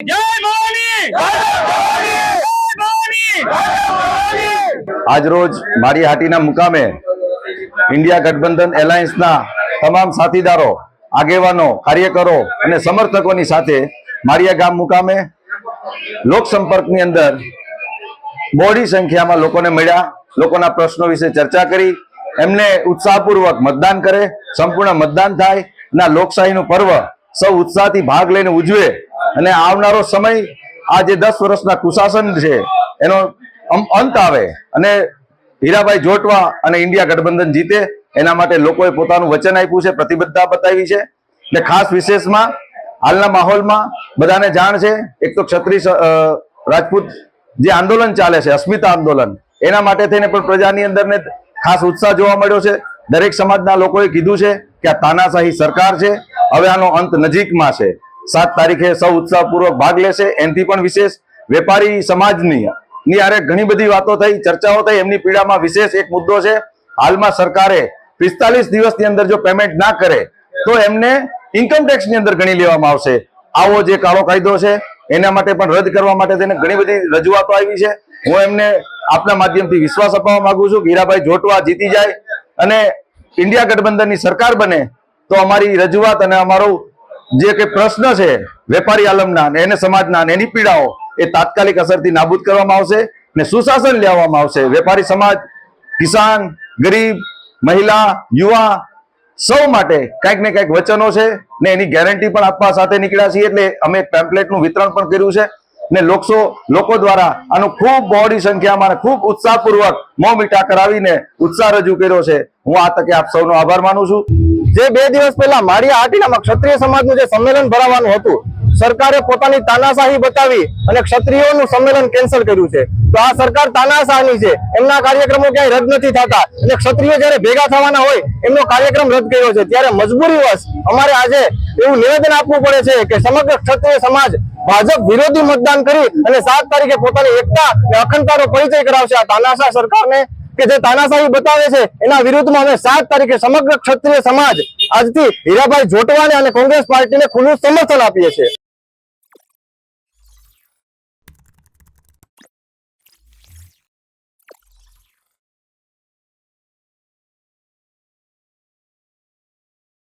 જય મારી આજરોજ મારીહાટીના મુકામે ઇન્ડિયા ગઠબંધન એલાયન્સના તમામ સાથીદારો આગેવાનો કાર્યકરો અને સમર્થકોની સાથે મારિયા ગામ મુકામે લોકસંપર્કની અંદર મોડી સંખ્યામાં લોકોને મળ્યા લોકોના પ્રશ્નો વિશે ચર્ચા કરી એમને ઉત્સાહપૂર્વક મતદાન કરે સંપૂર્ણ મતદાન થાય અને લોકશાહીનું પર્વ સૌ ઉત્સાહથી ભાગ લઈને ઉજવે અને આવનારો સમય આ જે દસ વર્ષના કુશાસન છે, એનો અંત આવે. અને હીરાભાઈ જોટવા અને ઇન્ડિયા ગઠબંધન જીતે, એના માટે લોકોએ પોતાનું વચન આપ્યું છે, પ્રતિબદ્ધતા બતાવી છે. ને ખાસ વિશેષમાં, હાલના માહોલમાં બધાને જાણ છે, એક તો ક્ષત્રિય રાજપૂત જે આંદોલન ચાલે છે, અસ્મિતા આંદોલન, એના માટે થઈને પણ પ્રજાની અંદરને ખાસ ઉત્સાહ જોવા મળ્યો છે. દરેક સમાજના લોકોએ કીધું છે કે આ તાનાશાહી સરકાર છે, હવે આનો અંત નજીકમાં છે. સાત તારીખે સૌ ઉત્સાહપૂર્વક ભાગ લેશે. એનાથી પણ વિશેષ વેપારી સમાજની ની આરે ઘણી બધી વાતો થઈ, ચર્ચાઓ થઈ. એમની પીડામાં વિશેષ એક મુદ્દો છે. હાલમાં સરકારે પિસ્તાલીસ દિવસની અંદર જો પેમેન્ટ ના કરે, તો એમને ઇન્કમટેક્સની અંદર ગણી લેવામાં આવશે. આવો જે કાળો કાયદો છે, એના માટે પણ રદ કરવા માટે તેને ઘણી બધી રજૂઆતો આવી છે. હું એમને આપના માધ્યમથી વિશ્વાસ અપાવવા માંગુ છું. કે હીરાભાઈ જોટવા જીતી જાય અને ઇન્ડિયા ગઠબંધનની સરકાર બને, તો અમારી રજૂઆત અને અમારો જે કે પ્રશ્ન છે, વેપારી આલમના અને એને સમાજના ને એની પીડાઓ એ તાત્કાલિક અસરથી નાબૂદ કરવામાં આવશે ને સુશાસન લેવામાં આવશે. વેપારી સમાજ, કિસાન, ગરીબ, મહિલા, યુવા સૌ માટે કંઈક ને કંઈક વચનો છે ને એની ગેરંટી પણ આપવા સાથે નીકળ્યા છીએ એટલે અમે પેમ્પલેટનું વિતરણ પણ કર્યું છે ને લોકસો, લોકો દ્વારા આનું ખૂબ બહોળી સંખ્યામાં ખૂબ ઉત્સાહપૂર્વક મોં મીઠા કરાવીને ઉત્સાહ રજૂ કર્યો છે. હું આ તકે આપ સૌનો આભાર માનું છું. જે બે દિવસ પહેલા માળિયા હાટીનામાં ક્ષત્રિય સમાજનું જે સંમેલન ભરાવાનું હતું, સરકારે પોતાની તાનાશાહી બતાવી અને ક્ષત્રિયોનું સંમેલન કેન્સલ કર્યું છે. તો આ સરકાર તાનાશાહની છે. એમના કાર્યક્રમો ક્યાંય રદ નથી થતા. અને ક્ષત્રિયો જયારે ભેગા થવાના હોય, એમનો કાર્યક્રમ રદ કર્યો છે. ત્યારે મજબૂરીવશ અમારે આજે એવું નિવેદન આપવું પડે છે કે સમગ્ર ક્ષત્રિય સમાજ ભાજપ વિરોધી મતદાન કરી અને સાત તારીખે પોતાની એકતા અને અખંડતાનો પરિચય કરાવશે આ તાનાશાહ સરકારને. કે જે તાનાશાહી બતાવે છે, એના વિરુદ્ધમાં અમે સાત તારીખે સમગ્ર ક્ષત્રિય સમાજ આજથી હીરાભાઈ જોટવાને અને કોંગ્રેસ પાર્ટીને ખુલ્લું સમર્થન આપીએ છીએ.